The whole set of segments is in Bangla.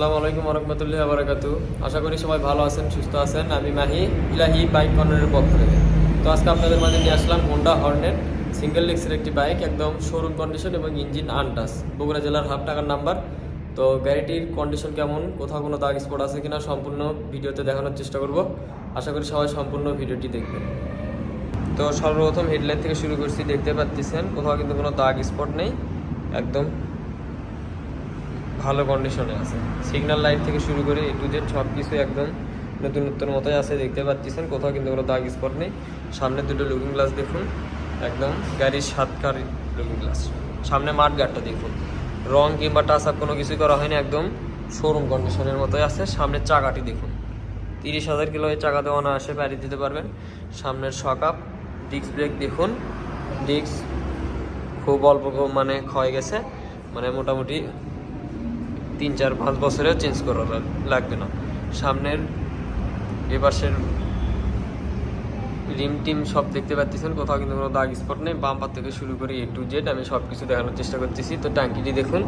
আসসালামু আলাইকুম রহমতুল্লাহ বারাকাতু আশা করি সবাই ভালো আছেন, সুস্থ আছেন। আমি মাহি, ইলাহি বাইক কর্নারের পক্ষ থেকে। তো আজকে আপনাদের মাঝে নিয়ে আসলাম হোন্ডা হর্নেট সিঙ্গেল লেক্সের একটি বাইক একদম শোরুম কন্ডিশন এবং ইঞ্জিন আনটাস বগুড়া জেলার হাফ টাকার নাম্বার তো গাড়িটির কন্ডিশন কেমন, কোথাও কোনো দাগ স্পট আছে কিনা সম্পূর্ণ ভিডিওতে দেখানোর চেষ্টা করব। আশা করি সবাই সম্পূর্ণ ভিডিওটি দেখবেন। তো সর্বপ্রথম হেডলাইন থেকে শুরু করছি, দেখতে পাচ্ছেন, কোথাও কিন্তু কোনো দাগ স্পট নেই। একদম ভালো কন্ডিশনে আছে। সিগন্যাল লাইট থেকে শুরু করে এ টু জেড সব কিছু একদম নতুনত্বের মতোই আছে, দেখতে পাচ্ছেন। কোথাও কিন্তু কোনো দাগ স্পট নেই। সামনে দুটো লুকিং গ্লাস দেখুন। একদম গাড়ির সাতকার লুকিং গ্লাস সামনে মাঠ গার্ডটা দেখুন। রং কিংবা টাচ আপ কোনো কিছুই করা হয়নি, একদম শোরুম কন্ডিশনের মতোই আছে। সামনের চাকাটি দেখুন। তিরিশ হাজার কিলো চাকা দেওয়া না আসে প্যারি দিতে পারবেন। সামনের শকাপ ডিস্ক ব্রেক দেখুন। ডিস্ক খুব অল্প মানে ক্ষয় গেছে। মানে মোটামুটি তিন চার পাঁচ বছরেও চেঞ্জ করা লাগবে না। সামনের এপাশের রিম টিম সব দেখতে পাচ্ছেন, কোথাও কিন্তু কোনো দাগ স্পট নেই। বাম্পার থেকে শুরু করে এ টু জেড আমি সব কিছু দেখানোর চেষ্টা করতেছি। তো ট্যাঙ্কিটি দেখুন,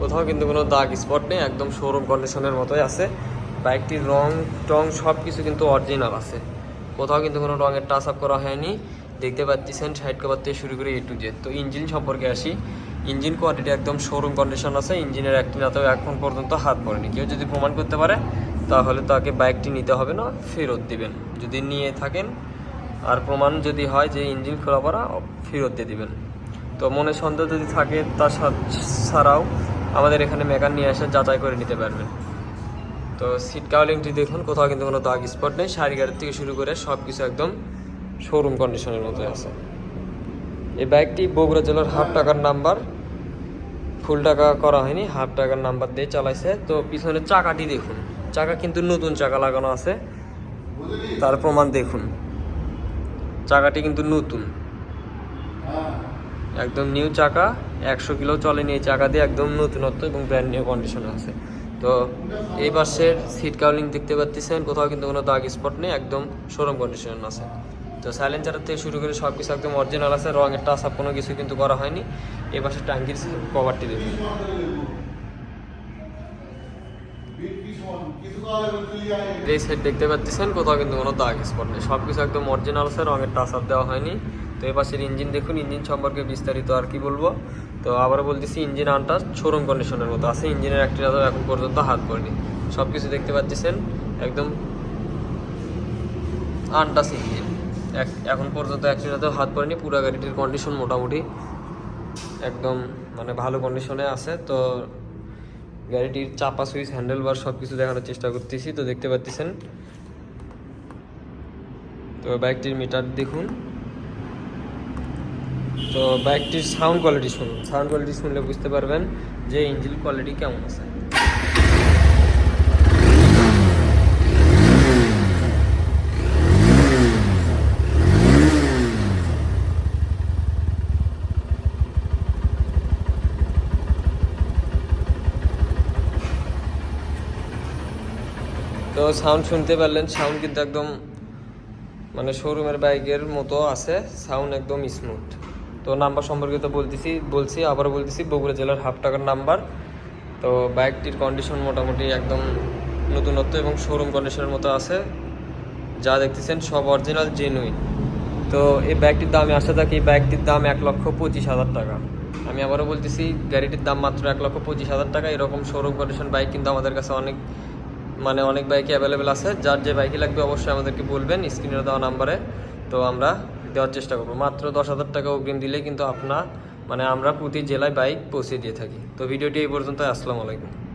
কোথাও কিন্তু কোনো দাগ স্পট নেই, একদম শোরুম কন্ডিশনের মতোই আছে। বাইকটির রং টং সব কিছু কিন্তু অরিজিনাল আছে। কোথাও কিন্তু কোনো রঙের টাচ আপ করা হয়নি। দেখতে পাচ্ছেন সাইড কভার থেকে শুরু করে এ টু জেড তো ইঞ্জিন সম্পর্কে আসি। ইঞ্জিন কোয়ালিটি একদম শোরুম কন্ডিশন আছে ইঞ্জিনের একটি নাতেও এখন পর্যন্ত হাত পড়েনি কেউ যদি প্রমাণ করতে পারে, তাহলে তাকে বাইকটি নিতে হবে না, ফেরত দিবেন। যদি নিয়ে থাকেন, আর প্রমাণ যদি হয় যে ইঞ্জিন খোলা পড়া, ফেরত দিয়ে দিবেন। তো মনে সন্দেহ যদি থাকে তার ছাড়াও আমাদের এখানে মেকান নিয়ে এসে যাচাই করে নিতে পারবেন। তো সিট কাউলিংটি দেখুন, কোথাও কিন্তু কোনো দাগ স্পট নেই। শাড়ি গাড়ির থেকে শুরু করে সব কিছু একদম শোরুম কন্ডিশনের মতো আছে। এই বাইকটি বগুড়া জেলার হাফ টাকার নাম্বার ফুল টাকা করা হয়নি, হাফ টাকার নাম্বার দিয়ে চালাইছে। তো পিছনের চাকাটি দেখুন। চাকা কিন্তু নতুন চাকা লাগানো আছে। তার প্রমাণ দেখুন। চাকাটি কিন্তু নতুন। একদম নিউ চাকা। একশো কিলো চলেনি এই চাকা দিয়ে একদম নতুনত্ব এবং ব্র্যান্ড নিউ কন্ডিশনে আছে। তো এই পাশের সিট কাউলিং দেখতে পাচ্ছেন। কোথাও কিন্তু কোনো দাগ স্পট নেই। একদম শোরুম কন্ডিশন আছে। তো সাইলেন্সার থেকে শুরু করে সব কিছু একদম অরিজিনাল আছে, রঙের টাচ আপ কোনো কিছু কিন্তু করা হয়নি। এই পাশে কভারটি দেখুন। এই সাইড দেখতে পাচ্ছেন, কোথাও কিন্তু কোনো দাগ স্পট নেই। সব কিছু একদম অরিজিনাল আছে, রঙের টাচ আপ দেওয়া হয়নি। তো এই পাশের ইঞ্জিন দেখুন ইঞ্জিন সম্পর্কে বিস্তারিত আর কি বলব। তো আবার বলতেছি ইঞ্জিন আনটা শোরুম কন্ডিশনের মতো আছে। ইঞ্জিনের একটি রাতেও এখন পর্যন্ত হাত পড়েনি সব কিছু দেখতে পাচ্ছেন, একদম আনটাস ইঞ্জিন এখন পর্যন্ত একটি রাতেও হাত পড়েনি পুরো গাড়িটির কন্ডিশন মোটামুটি একদম মানে ভালো কন্ডিশনে আছে। তো গাড়িটির চাপা সুইচ হ্যান্ডেল বার সব কিছু দেখানোর চেষ্টা করতেছি, তো দেখতে পাচ্ছেন তো বাইকটির মিটার দেখুন। তো বাইকটির সাউন্ড কোয়ালিটি শুনুন। সাউন্ড কোয়ালিটি শুনলে বুঝতে পারবেন যে ইঞ্জিন কোয়ালিটি কেমন আছে। তো সাউন্ড শুনতে পারলেন সাউন্ড কিন্তু একদম মানে শোরুমের বাইকের মতো আছে সাউন্ড একদম স্মুথ তো নাম্বার সম্পর্কে তো বলতেছি, বলছি আবার বলতেছি, বগুড়া জেলার হাফ টাকার নাম্বার তো বাইকটির কন্ডিশন মোটামুটি একদম নতুনত্ব এবং শোরুম কন্ডিশনের মতো আছে। যা দেখতেছেন সব অরিজিনাল জেনুইন তো এই বাইকটির দামে আসা থাকে এই বাইকটির দাম এক লক্ষ পঁচিশ হাজার টাকা। আমি আবারও বলতেছি, গাড়িটির দাম মাত্র এক লক্ষ পঁচিশ হাজার টাকা। এরকম শোরুম কন্ডিশন বাইক কিন্তু আমাদের কাছে অনেক মানে অনেক বাইকই অ্যাভেলেবেল আছে। যার যে বাইকই লাগবে অবশ্যই আমাদেরকে বলবেন, স্ক্রিনে দেওয়া নাম্বারে তো আমরা দেওয়ার চেষ্টা করব। মাত্র দশ হাজার টাকা অগ্রিম দিলে কিন্তু আপনার মানে আমরা প্রতি জেলায় বাইক পৌঁছে দিয়ে থাকি। তো ভিডিওটি এই পর্যন্ত আসসালামু আলাইকুম।